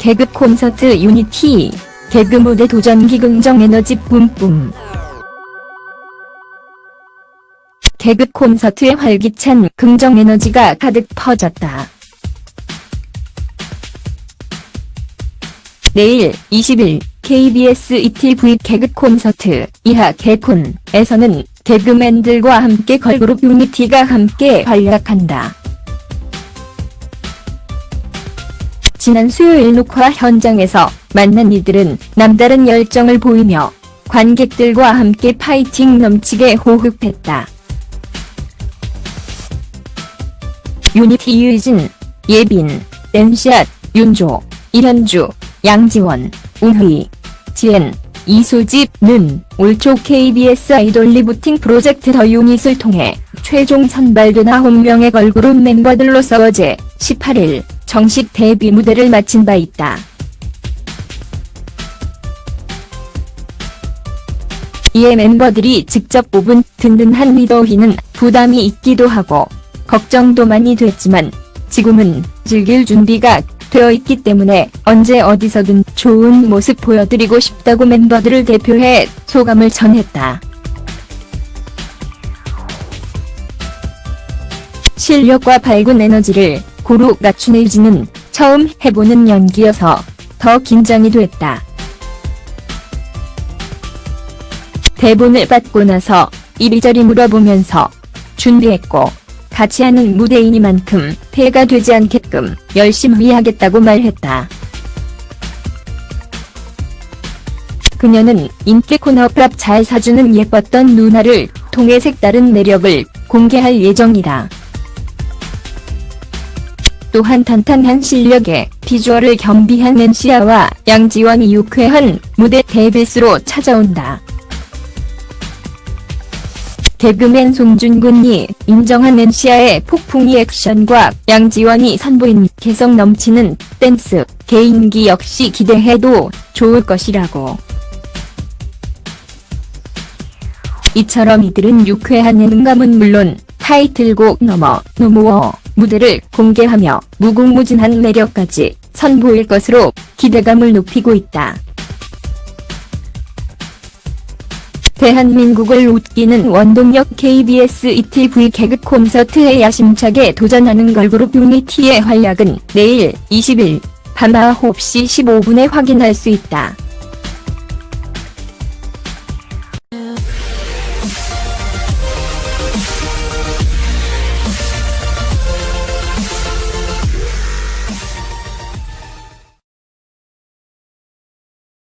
개그 콘서트 유니티, 개그 무대 도전기 긍정 에너지 뿜뿜. 개그 콘서트에 활기찬 긍정 에너지가 가득 퍼졌다. 내일 20일 KBS ETV 개그 콘서트 이하 개콘에서는 개그맨들과 함께 걸그룹 유니티가 함께 활약한다. 지난 수요일 녹화 현장에서 만난 이들은 남다른 열정을 보이며 관객들과 함께 파이팅 넘치게 호흡했다. 유니티 유이진, 예빈, 댄샷, 윤조, 이현주, 양지원, 우휘, 지엔, 이수집는 올초 KBS 아이돌 리부팅 프로젝트 더 유닛을 통해 최종 선발된 9명의 걸그룹 멤버들로서 어제 18일 정식 데뷔 무대를 마친 바 있다. 이에 멤버들이 직접 뽑은 든든한 리더희는 부담이 있기도 하고 걱정도 많이 됐지만 지금은 즐길 준비가 되어 있기 때문에 언제 어디서든 좋은 모습 보여드리고 싶다고 멤버들을 대표해 소감을 전했다. 실력과 밝은 에너지를 고루 갖춘 에이지는 처음 해보는 연기여서 더 긴장이 됐다. 대본을 받고 나서 이리저리 물어보면서 준비했고 같이 하는 무대이니만큼 폐가 되지 않게끔 열심히 하겠다고 말했다. 그녀는 인기 코너 밥 잘 사주는 예뻤던 누나를 통해 색다른 매력을 공개할 예정이다. 또한 탄탄한 실력에 비주얼을 겸비한 낸시아와 양지원이 유쾌한 무대 데뷔스로 찾아온다. 개그맨 송준군이 인정한 낸시아의 폭풍 리액션과 양지원이 선보인 개성 넘치는 댄스, 개인기 역시 기대해도 좋을 것이라고. 이처럼 이들은 유쾌한 예능감은 물론 타이틀곡 넘어 노모어 무대를 공개하며 무궁무진한 매력까지 선보일 것으로 기대감을 높이고 있다. 대한민국을 웃기는 원동력 KBS ETV 개그 콘서트에 야심차게 도전하는 걸그룹 유니티의 활약은 내일 20일 밤 9시 15분에 확인할 수 있다.